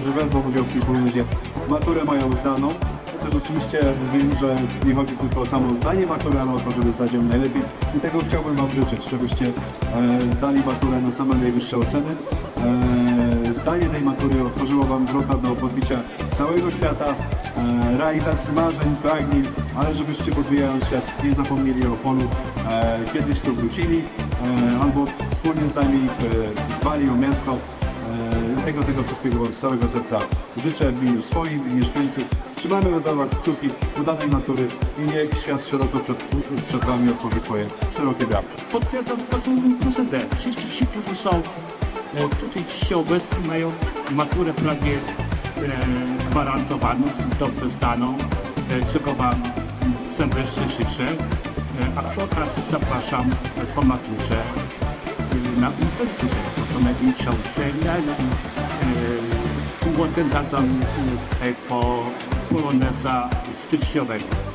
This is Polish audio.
wezmą udział w kilkunaście maturę mają zdaną. Też oczywiście wiem, że nie chodzi tylko o samo zdanie matury, ale o to, żeby zdać ją najlepiej. I tego chciałbym Wam życzyć, żebyście e, zdali maturę na same najwyższe oceny. E, zdanie tej matury otworzyło Wam wrota do podbicia całego świata, e, realizacji marzeń, pragnień, ale żebyście podbijając świat nie zapomnieli o polu, e, kiedyś tu wrócili e, albo wspólnie z nami e, dbali o miasto. E, Tego, tego wszystkiego z całego serca życzę w imieniu swoim i mieszkańców. Trzymamy dla Was kciuki udanej natury i niech świat szeroko przed, przed Wami otworzy swoje szerokie bramy. Potwierdzam taką procedurę. Wszyscy ci, którzy są e, tutaj ci obecni mają maturę prawie e, gwarantowaną, dobrze zdaną, e, czego Wam serdecznie życzę. E, a przy okazji zapraszam po maturze e, na uniwersytet, bo to największa uczelnia i e, współorganizator e, po poloneza styczniowego.